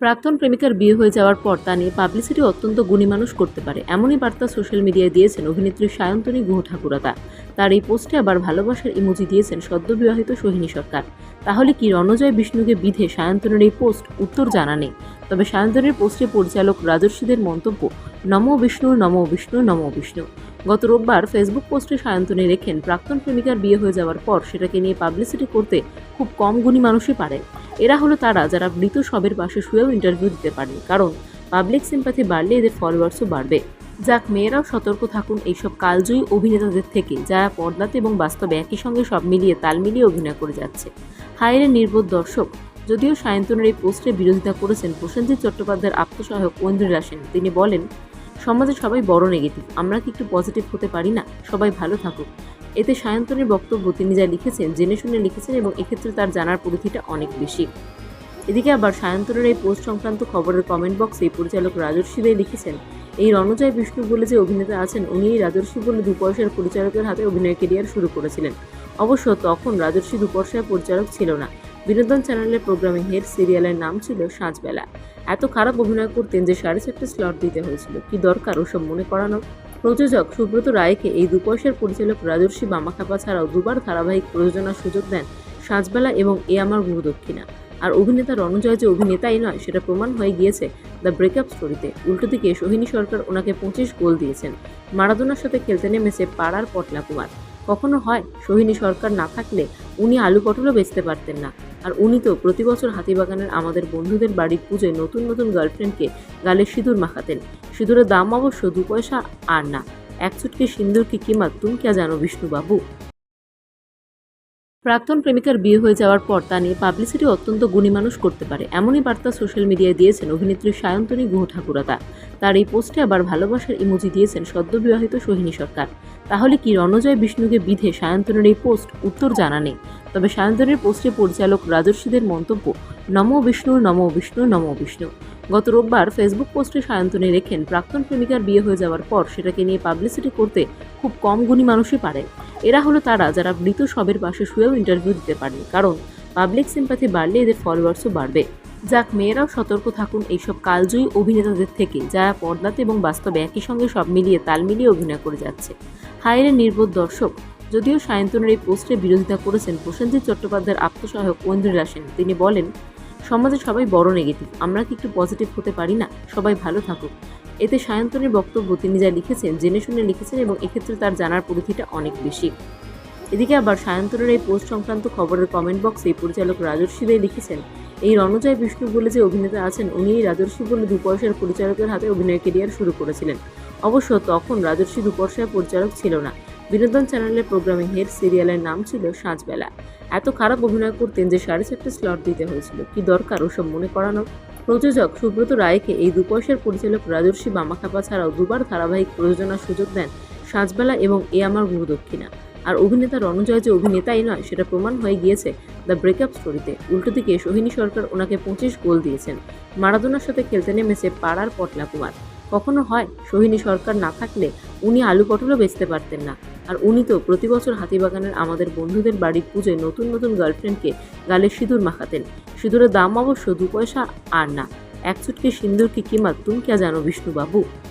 প্রাক্তন প্রেমিকার বিয়ে হয়ে যাওয়ার পর তা নিয়ে পাবলিসিটি অত্যন্ত গুণী মানুষ করতে পারে। এমনই বার্তা সোশ্যাল মিডিয়ায় দিয়েছেন অভিনেত্রী সায়ন্তনী গুহ ঠাকুরতা। তার এই পোস্টে আবার ভালোবাসার ইমোজি দিয়েছেন সদ্যবিবাহিত সোহিনী সরকার। তাহলে কি রণজয় বিষ্ণুকে বিধে সায়ন্তনের এই পোস্ট উত্তর জানা নেই? তবে সায়ন্তনের পোস্টে পরিচালক রাজর্ষীদের মন্তব্য, নমো বিষ্ণু নমো বিষ্ণু নমো বিষ্ণু। গত রোববার ফেসবুক পোস্টে সায়ন্তনী লেখেন, প্রাক্তন প্রেমিকার বিয়ে হয়ে যাওয়ার পর সেটাকে নিয়ে পাবলিসিটি করতে খুব কম গুণী মানুষই পারে এরা হলো তারা যারা মৃত শবের পাশে শুয়েও ইন্টারভিউ দিতে পারেন। কারণ পাবলিক সিম্পাথি বাড়লে এদের ফলোয়ার্সও বাড়বে। যাক, মেয়েরাও সতর্ক থাকুন এইসব কালজয়ী অভিনেতাদের থেকে যারা পর্দাতে এবং বাস্তবে একই সঙ্গে সব মিলিয়ে তাল মিলিয়ে অভিনয় করে যাচ্ছে। হায়রে নির্বোধ দর্শক, যদিও সায়ন্তনের এই পোস্টের বিরোধিতা করেছেন প্রসেনজিৎ চট্টোপাধ্যায়ের আত্মসহায়ক ঐন্দ্রিলা সেন, তিনি বলেন, সমাজে সবাই বড় নেগেটিভ আমরা কি একটু পজিটিভ হতে পারি না? সবাই ভালো থাকুক। এতে সায়ন্তনের বক্তব্য তিনি যা লিখেছেন, জেনে শুনে লিখেছেন এবং এক্ষেত্রে তার জানার পরিধিটা অনেক বেশি। এদিকে আবার সায়ন্তনের এই পোস্ট সংক্রান্ত খবরের কমেন্ট বক্সে পরিচালক রাজর্ষি দে লিখেছেন, এই রণজয় বিষ্ণু বলে যে অভিনেতা আছেন উনি এই রাজর্ষি বলে দুপয়সার পরিচালকের হাতে অভিনয় কেরিয়ার শুরু করেছিলেন। অবশ্য তখন রাজর্ষি দুপয়সার পরিচালক ছিল না। বিনোদন চ্যানেলের প্রোগ্রামে হেড সিরিয়ালের নাম ছিল সাঁঝবেলা এত খারাপ অভিনয় করতেন যে সাড়ে চারটে স্লট দিতে হয়েছিল। কি দরকার ওসব মনে করানো প্রযোজক সুব্রত রায়কে এই দুপয়সার পরিচালক রাজর্ষি বামাখাপা ছাড়াও দুবার ধারাবাহিক প্রযোজনার সুযোগ দেন সাঁঝবেলা এবং এ আমার গুরু দক্ষিণা। আর অভিনেতা রণজয় যে অভিনেতাই নয়, সেটা প্রমাণ হয়ে গিয়েছে দ্য ব্রেকআপ স্টোরিতে উল্টো দিকে সোহিনী সরকার ওনাকে পঁচিশ গোল দিয়েছেন। মারাদোনার সাথে খেলতে নেমেছে পাড়ার পটলা কুমার কখনো হয় সোহিনী সরকার না থাকলে উনি আলু পটলও বেচতে পারতেন না। আর উনি তো প্রতি বছর হাতিবাগানের আমাদের বন্ধুদের বাড়ির পুজোয় নতুন নতুন গার্লফ্রেন্ডকে গালে সিঁদুর মাখাতেন। সিঁদুরের দাম অবশ্য দু পয়সা আর না। এক চুটকি সিন্দুর কি কিমাত তুমি কে জানো বিষ্ণুবাবু? প্রাক্তন প্রেমিকার বিয়ে হয়ে যাওয়ার পর তা নিয়ে পাবলিসিটি অত্যন্ত গুণী মানুষ করতে পারে। এমনই বার্তা সোশ্যাল মিডিয়ায় দিয়েছেন অভিনেত্রী সায়ন্তনী গুহ ঠাকুরতা তার এই পোস্টে আবার ভালোবাসার ইমোজি দিয়েছেন সদ্য বিবাহিত সোহিনী সরকার। তাহলে কি রণজয় বিষ্ণুকে বিধে সায়ন্তনের এই পোস্ট উত্তর জানা নেই? তবে সায়ন্তনের পোস্টে পরিচালক রাজর্ষীদের মন্তব্য, নমো বিষ্ণু নমো বিষ্ণু নমো বিষ্ণু। গত রোববার ফেসবুক পোস্টে সায়ন্তনী লেখেন, প্রাক্তন প্রেমিকার বিয়ে হয়ে যাওয়ার পর সেটাকে নিয়ে পাবলিসিটি করতে খুব কম গুণী মানুষই পারে। এরা হলো তারা যারা মৃত সবের পাশে শুয়েও ইন্টারভিউ দিতে পারেন। কারণ পাবলিক সিম্পাথি বাড়লে এদের ফলোয়ার্সও বাড়বে। যাক, মেয়েরাও সতর্ক থাকুন, এইসব কালজয়ী অভিনেতাদের থেকে, যারা পর্দাতে এবং বাস্তবে একই সঙ্গে সব মিলিয়ে তাল মিলিয়ে অভিনয় করে যাচ্ছে। হায়রে নির্বোধ দর্শক, যদিও সায়ন্তনের এই পোস্টের বিরোধিতা করেছেন প্রসেনজিৎ চট্টোপাধ্যায়ের আত্মসহায়ক ঐন্দ্রিলা সেন তিনি বলেন, সমাজে সবাই বড় নেগেটিভ আমরা কি একটু পজিটিভ হতে পারি না? সবাই ভালো থাকুক। এতে সায়ন্তনের বক্তব্য তিনি যা লিখেছেন, জেনে শুনে লিখেছেন এবং এক্ষেত্রে তার জানার পরিধিটা অনেক বেশি। এদিকে আবার সায়ন্তনের এই পোস্ট সংক্রান্ত খবরের কমেন্ট বক্সে পরিচালক রাজর্ষি দে লিখেছেন এই রণজয় বিষ্ণু বলে যে অভিনেতা আছেন উনি এই রাজর্ষি বলে দুপয়সার পরিচালকের হাতে অভিনয় কেরিয়ার শুরু করেছিলেন। অবশ্য তখন রাজর্ষি দুপয়সার পরিচালক ছিল না। বিনোদন চ্যানেলের প্রোগ্রামে হেড সিরিয়ালের নাম ছিল সাঁঝবেলা এত খারাপ অভিনয় করতেন যে সাড়ে চারটে স্লট দিতে হয়েছিল। কি দরকার ওসব মনে করানো? প্রযোজক সুব্রত রায়কে এই দুপয়সার পরিচালক রাজর্ষি বামাখাপা ছাড়াও দুবার ধারাবাহিক প্রযোজনার সুযোগ দেন সাঁঝবেলা এবং এ আমার গুরু দক্ষিণা আর অভিনেতা রণজয় যে অভিনেতাই নয়, সেটা প্রমাণ হয়ে গিয়েছে দ্য ব্রেকআপ স্টোরিতে উল্টো দিকে সোহিনী সরকার ওনাকে পঁচিশ গোল দিয়েছেন। মারাদোনার সাথে খেলতে নেমেছে পাড়ার পটলা কুমার। কখনো হয়, সোহিনী সরকার না থাকলে উনি আলু পটলও বেচতে পারতেন না। আর উনি তো প্রতি বছর হাতিবাগানের আমাদের বন্ধুদের বাড়ির পুজোয় নতুন নতুন গার্লফ্রেন্ডকে গালে সিঁদুর মাখাতেন। সিঁদুরের দাম অবশ্য দু পয়সা আর না। এক চুটকি সিন্দুর কি কিমাত তুমি কে জানো, বিষ্ণুবাবু?